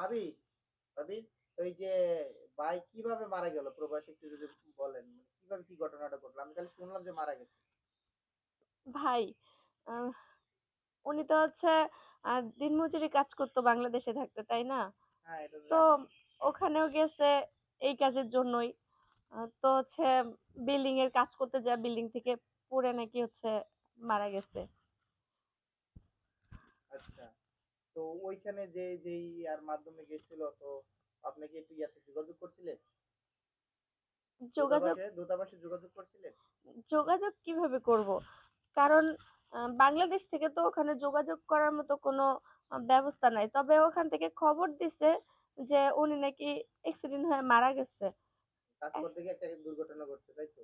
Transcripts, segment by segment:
ভাবি ভাবি ওই যে ভাই কীভাবে মারা গেল? প্রবাসী একটু যদি বলেন মানে কীভাবে কি ঘটনাটা ঘটলো? আমি খালি শুনলাম যে মারা গেছে। ভাই উনি তো হচ্ছে দিনমজুরি কাজ করতো বাংলাদেশে থাকতে তাই না? হ্যাঁ তো ওখানেও গেছে এই কাজের জন্যই। তো হচ্ছে বিল্ডিং এর কাজ করতে যা বিল্ডিং থেকে পড়ে নাকি হচ্ছে মারা গেছে। আচ্ছা। তো ওইখানে যে যেই আর মাধ্যমে গেছিল তো আপনি কি একটু ইয়াতে যোগাযোগ করছিলেন? যোগাযোগ দূতাবাসে যোগাযোগ করছিলেন? যোগাযোগ কীভাবে করব? কারণ বাংলাদেশ থেকে তো ওখানে যোগাযোগ করার মতো কোনো ব্যবস্থা নাই। তবে ওখান থেকে খবর দিছে যে উনি নাকি অ্যাক্সিডেন্ট হয়ে মারা গেছে। কাজ করতে গিয়ে একটা দুর্ঘটনা ঘটছে তাই তো?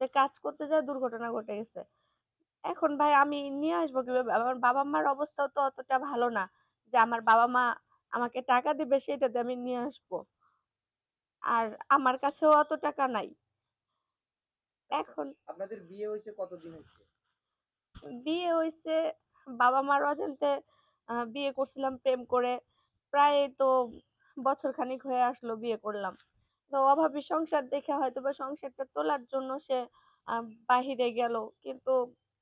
যে কাজ করতে যায় দুর্ঘটনা ঘটে গেছে। এখন ভাই আমি নিয়ে আসব কীভাবে? আমার বাবা মার অবস্থাও তো অতটা ভালো না। যে আমার বাবা মা আমাকে টাকা দিবে সেটাতে আমি নিয়ে আসব। আর আমার কাছেও অত টাকা নাই। এখন আপনাদের বিয়ে হয়েছে কতদিন হয়েছে? বিয়ে হয়েছে বাবা মার অজান্তে বিয়ে করছিলাম প্রেম করে। প্রায় তো বছর খানিক হয়ে আসলো বিয়ে করলাম। তো অভাবী সংসার দেখে হয়তো বা সংসারটা তোলার জন্য সে বাহিরে গেল। কিন্তু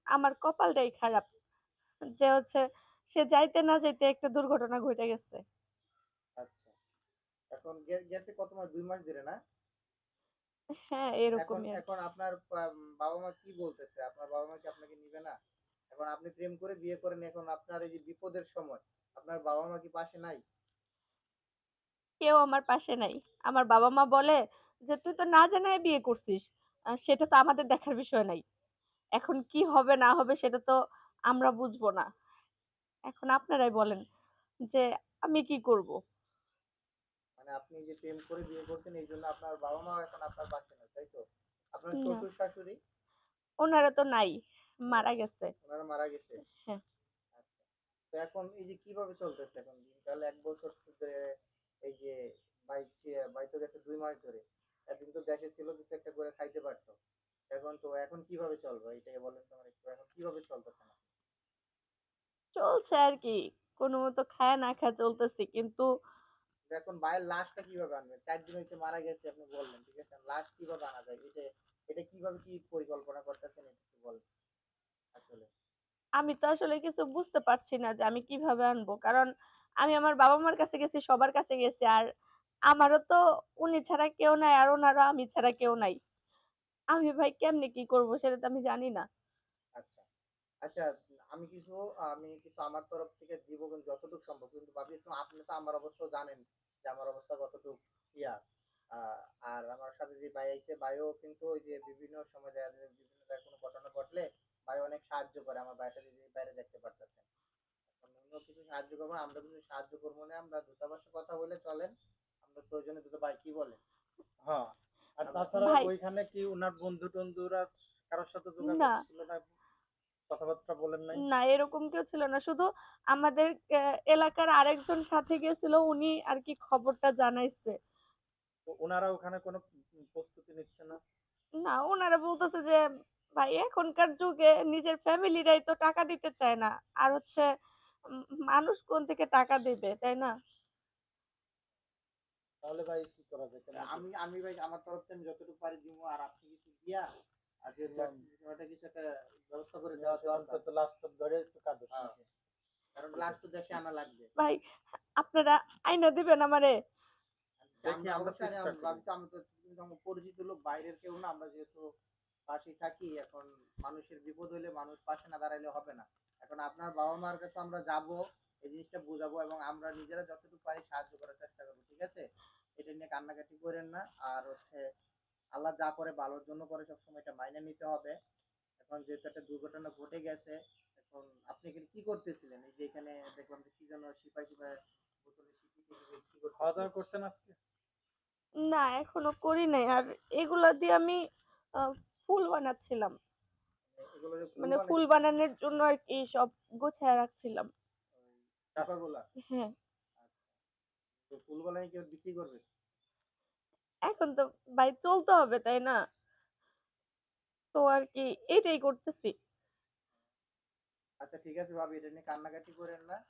আমার কপালটাই খারাপ। যে হচ্ছে সে যাইতে না যাইতে একটা দুর্ঘটনা ঘটে গেছে। আচ্ছা। এখন গেছে কত মাস? দুই মাস ধরে না? হ্যাঁ এরকমই এখন আপনার বাবা মা কি বলতেছে? আপনার বাবা মা কি আপনাকে নিবে না? এখন আপনি প্রেম করে বিয়ে করেন এখন আপনার এই যে বিপদের সময় আপনার বাবা মা কি পাশে নাই? কেউ আমার পাশে নাই। আমার বাবা মা বলে যে তুই তো না জানায় বিয়ে করছিস সেটা তো আমাদের দেখার বিষয় নাই। এখন কি হবে না হবে সেটা তো আমরা বুঝব না। এখন আপনারাই বলেন যে আমি কি করব? মানে আপনি যে প্রেম করে বিয়ে করছেন এই জন্য আপনার বাবা মা এখন আপনার পাশে নাই তাই তো? আপনার শ্বশুর শাশুড়ি ওনারা তো নাই মারা গেছে। ওনারা মারা গেছে? হ্যাঁ। আচ্ছা। তো এখন এই যে কীভাবে চলতেছে এখন দিনকাল? এক বছর ধরে এই যে বাইক বাইক তো গেছে দুই মাস ধরে। একদিন তো দেশে ছিল কিছু একটা করে খাইতে পারতো। এখন তো এখন কীভাবে চলবে এটাই বলেন তো আমার একটু এখন কীভাবে চলতেছে না? চলছে আর কি কোনো মতো খায় না খায় চলতেছি কিন্তু এখন ভাইয়ের লাশটা কীভাবে আনবেন? চার দিন হয়েছে মারা গেছে আপনি বললেন ঠিক আছে? লাশ কীভাবে আনা যায়? এটা এটা কীভাবে কি পরিকল্পনা করতেছেন একটু বলেন আসলে। আমি তো আসলে কিছু বুঝতে পারছি না যে আমি কীভাবে আনব কারণ আমি আমার বাবা মার কাছে গেছি সবার কাছে গেছি আর আমারও তো উনি ছাড়া কেউ নাই আর ওনারও আমি ছাড়া কেউ নাই। আমি ভাই কেমনে কি করব সেটা তো আমি জানি না। আচ্ছা আচ্ছা আমি কিছু আমি কিছু আমার তরফ থেকে দিব কিন্তু যতটুকু সম্ভব। কিন্তু ভাবি তো আপনি তো আমার অবস্থা জানেন যে আমার অবস্থা কতটুকু ইয়া। আর আমার সাথে যে ভাই আইছে ভাইও কিন্তু ওই যে বিভিন্ন সময় দেখা যায় বিভিন্ন জায়গায় কোনো ঘটনা ঘটলে ভাই অনেক সাহায্য করে আমার বাইরে যে বাইরে দেখতে পারতেছেন। এখন উনিও কিছু সাহায্য করব আমরা কিছু সাহায্য করব না আমরা দূতাবাসে কথা বলে চলেন আমরা প্রয়োজনে দুটো ভাই কি বলেন? হ্যাঁ আর তাছাড়া ওইখানে কি উনার বন্ধু টন্ধুরা কারোর সাথে যোগাযোগ না। ছিল না? কথাবার্তা বলেন নাই? না এরকম কেউ ছিল না। শুধু আমাদের এলাকার আরেকজন সাথে গেছিল উনি আর কি খবরটা জানাইছে। ওনারা ওখানে কোনো প্রস্তুতি নিচ্ছে না? না ওনারা বলতেছে যে ভাই এখনকার যুগে নিজের ফ্যামিলিরাই তো টাকা দিতে চায় না। আর হচ্ছে মানুষ কোন থেকে টাকা দেবে? তাই না? তাহলে ভাই কি করা যায়? আমি আমি ভাই আমার তরফ থেকে আমি যতটুকু পারি দিব আর আপনি কিছু দিয়া আর যে ওটা কিছু একটা ব্যবস্থা করে দেওয়া দরকার। লাস্ট ধরে হ্যাঁ। কারণ লাস্ট তো দেশে আনা লাগবে। ভাই আপনারা আইনা দিবেন আমারে। দেখি আমরা আমি তো কিন্তু আমার পরিচিত লোক বাইরের কেউ না আমরা যেহেতু পাশেই থাকি এখন মানুষের বিপদ হলে মানুষ পাশে না দাঁড়াইলে হবে না। এখন আপনার বাবা মার কাছে আমরা যাব এই জিনিসটা বোঝাবো এবং আমরা নিজেরা যতটুকু পারি সাহায্য করার চেষ্টা করব ঠিক আছে? এটা নিয়ে কান্নাকাটি করেন না। আর হচ্ছে আল্লাহ যা করে ভালোর জন্য করে সবসময় এটা মাইনে নিতে হবে। এখন যেহেতু একটা দুর্ঘটনা ঘটে গেছে এখন আপনি এখানে কি করতেছিলেন? এই যে এখানে দেখলাম যে কি যেন সিপাই সিপাই বোতলে সিপি কি খাওয়া দাওয়া? করছেন আজকে? না এখনও করি নাই। আর এগুলা দিয়ে আমি আহ, ফুল বানাচ্ছিলাম। মানে ফুল বানানোর জন্য আর কি সব গোছায় রাখছিলাম। হ্যাঁ। বিক্রি করবে? এখন তো ভাই চলতে হবে তাই না? তো আর কি এটাই করতেছি। আচ্ছা ঠিক আছে ভাবি এটা নিয়ে কান্নাকাটি করেন না।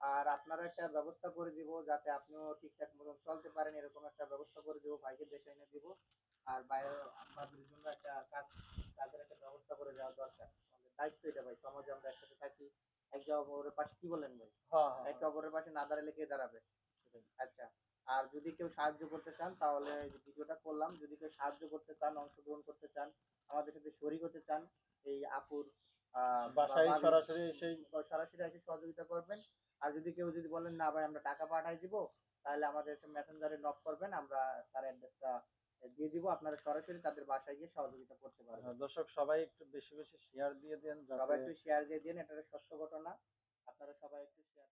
আর আপনারা একটা ব্যবস্থা করে দিব যাতে আপনিও ঠিকঠাক মতন চলতে পারেন এরকম একটা ব্যবস্থা করে দিব ভাইকে দেশে এনে দিব। আর বাইরে আমাদের জন্য একটা কাজ কাজের একটা ব্যবস্থা করে দেওয়া দরকার। আমাদের দায়িত্ব এটা ভাই সমাজে আমরা একসাথে থাকি একে অপরের পাশে কি বলেন ভাই? হ্যাঁ হ্যাঁ। একে অপরের পাশে না দাঁড়ালে কে দাঁড়াবে? আচ্ছা আর যদি কেউ সাহায্য করতে চান তাহলে ভিডিওটা করলাম যদি কেউ সাহায্য করতে চান অংশগ্রহণ করতে চান আমাদের সাথে শরিক হতে চান এই আপুর বাসায় সরাসরি সেই সরাসরি এসে সহযোগিতা করবেন। আর যদি কেউ যদি বলেন না ভাই আমরা টাকা পাঠাই দিব তাহলে আমাদের মেসেঞ্জারে নক করবেন আমরা তার অ্যাড্রেসটা দিয়ে দিব। আপনারা সরাসরি তাদের বাসায় গিয়ে সহযোগিতা করতে পারবেন। হ্যাঁ, দর্শক সবাই একটু বেশি বেশি শেয়ার দিয়ে দেন সবাই একটু শেয়ার দিয়ে দিন এটা একটা সত্য ঘটনা। আপনারা সবাই একটু শেয়ার